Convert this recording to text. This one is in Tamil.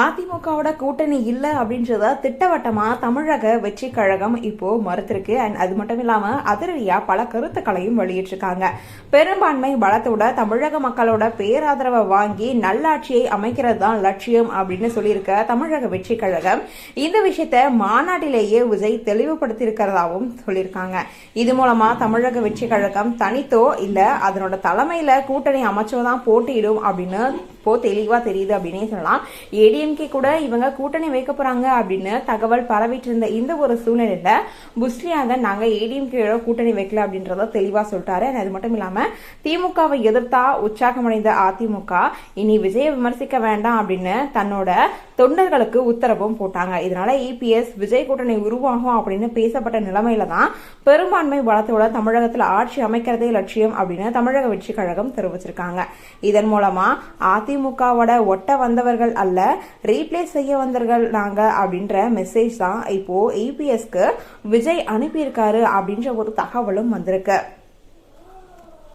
அதிமுகவோட கூட்டணி இல்லை அப்படின்றத திட்டவட்டமாக தமிழக வெற்றி கழகம் இப்போ மறுத்திருக்கு. அண்ட் அது மட்டும் இல்லாமல் அதிரடியா பல கருத்துக்களையும் வெளியிட்டிருக்காங்க. பெரும்பான்மை பலத்தோட தமிழக மக்களோட பேராதரவை வாங்கி நல்லாட்சியை அமைக்கிறது தான் லட்சியம் அப்படின்னு சொல்லியிருக்க தமிழக வெற்றி கழகம். இந்த விஷயத்த மாநாட்டிலேயே விஜய் தெளிவுபடுத்தியிருக்கிறதாகவும் சொல்லியிருக்காங்க. இது மூலமா தமிழக வெற்றி கழகம் தனித்தோ இல்லை அதனோட தலைமையில கூட்டணி அமைச்சோ தான் போட்டியிடும் அப்படின்னு இப்போ தெளிவா தெரியுது அப்படின்னே சொல்லலாம். ஏடிஎம்கே கூட இவங்க கூட்டணி வைக்க போறாங்க அப்படின்னு தகவல் பரவிட்டு இருந்த இந்த ஒரு சூழ்நிலையில புஷ்லியாக நாங்க ஏடிஎம்கேயோட கூட்டணி வைக்கல அப்படின்றத தெளிவா சொல்லிட்டாரு அது மட்டும் இல்லாம திமுகவை எதிர்த்தா உற்சாகமடைந்த அதிமுக இனி விஜய விமர்சிக்க வேண்டாம் அப்படின்னு தன்னோட தொண்டர்களுக்கு உத்தரவும் போட்டாங்க. இதனால இபிஎஸ் விஜய் கூட்டணி உருவாகும் அப்படின்னு பேசப்பட்ட நிலைமையில தான் பெரும்பான்மை பலத்தோட தமிழகத்தில் ஆட்சி அமைக்கிறதே லட்சியம் அப்படின்னு தமிழக வெற்றி கழகம் தெரிவிச்சிருக்காங்க. இதன் மூலமா அதிமுகவோட ஒட்ட வந்தவர்கள் அல்ல ரீப்ளேஸ் செய்ய வந்தவர்கள் நாங்க அப்படின்ற மெசேஜ் தான் இப்போ இபிஎஸ்க்கு விஜய் அனுப்பியிருக்காரு அப்படின்ற ஒரு தகவலும் வந்திருக்கு.